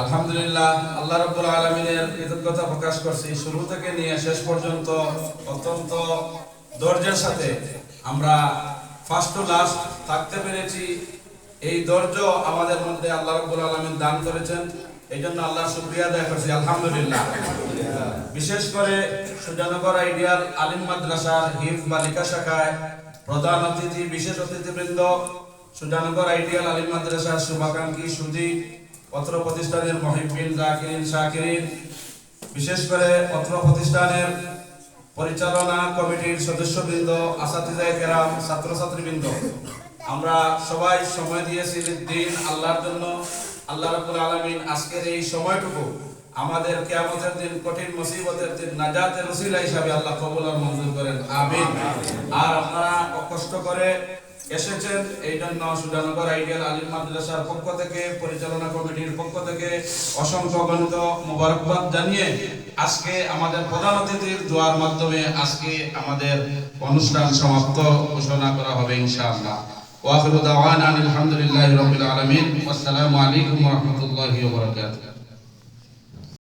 আলহামদুলিল্লাহ, আল্লাহ রাব্বুল আলামিনের কৃতজ্ঞতা প্রকাশ করছি। শুরু থেকে নিয়ে শেষ পর্যন্ত অত্যন্ত ধৈর্যের সাথে আমরা ফার্স্ট টু লাস্ট থাকতে পেরেছি। এই ধৈর্য আমাদের মধ্যে আল্লাহ রাব্বুল আলামিন দান করেছেন। এই জন্য আল্লাহ শুকরিয়া আদায় করছি, আলহামদুলিল্লাহ। বিশেষ করে সুজানগর আইডিয়াল আলিম মাদ্রাসার হিফ বালিকা শাখায় প্রধান অতিথি, বিশেষ অতিথিবৃন্দ সুজানগর আইডিয়াল আলিম মাদ্রাসার শুভাকাঙ্ক্ষী সুদী পত্র প্রতিষ্ঠানের মহিবিন জাকিরিন শাকিরিন, বিশেষ করে পত্র প্রতিষ্ঠানের পরিচালনা কমিটির সদস্যবৃন্দ, আসাতিজায় কেরাম, ছাত্রছাত্রীবৃন্দ। আমরা সবাই সময় দিয়েছি দিন আল্লাহর জন্য। আল্লাহ রাব্বুল আলামিন আজকের এই সময়টুকু আমাদের কিয়ামতের দিন, কঠিন মুসিবতের দিন, নাজাতের উসিলা হিসাবে আল্লাহ কবুল আর মঞ্জুর করেন। আমিন। আর আপনারা কষ্ট করে এসেছেন আইডিয়াল আলিম মাদ্রাসার পক্ষ থেকে, পরিচালনা কমিটির পক্ষ থেকে অসংখ্য মোবারকবাদ জানিয়ে আজকে আমাদের প্রধান অতিথির দোয়ার মাধ্যমে আজকে আমাদের অনুষ্ঠান সমাপ্ত, ঘোষণা করা হবে ইনশাআল্লাহ। ওয়াখিরু দাওয়ানা আনিল হামদুলিল্লাহি রাব্বিল আলামিন। আলাইকুম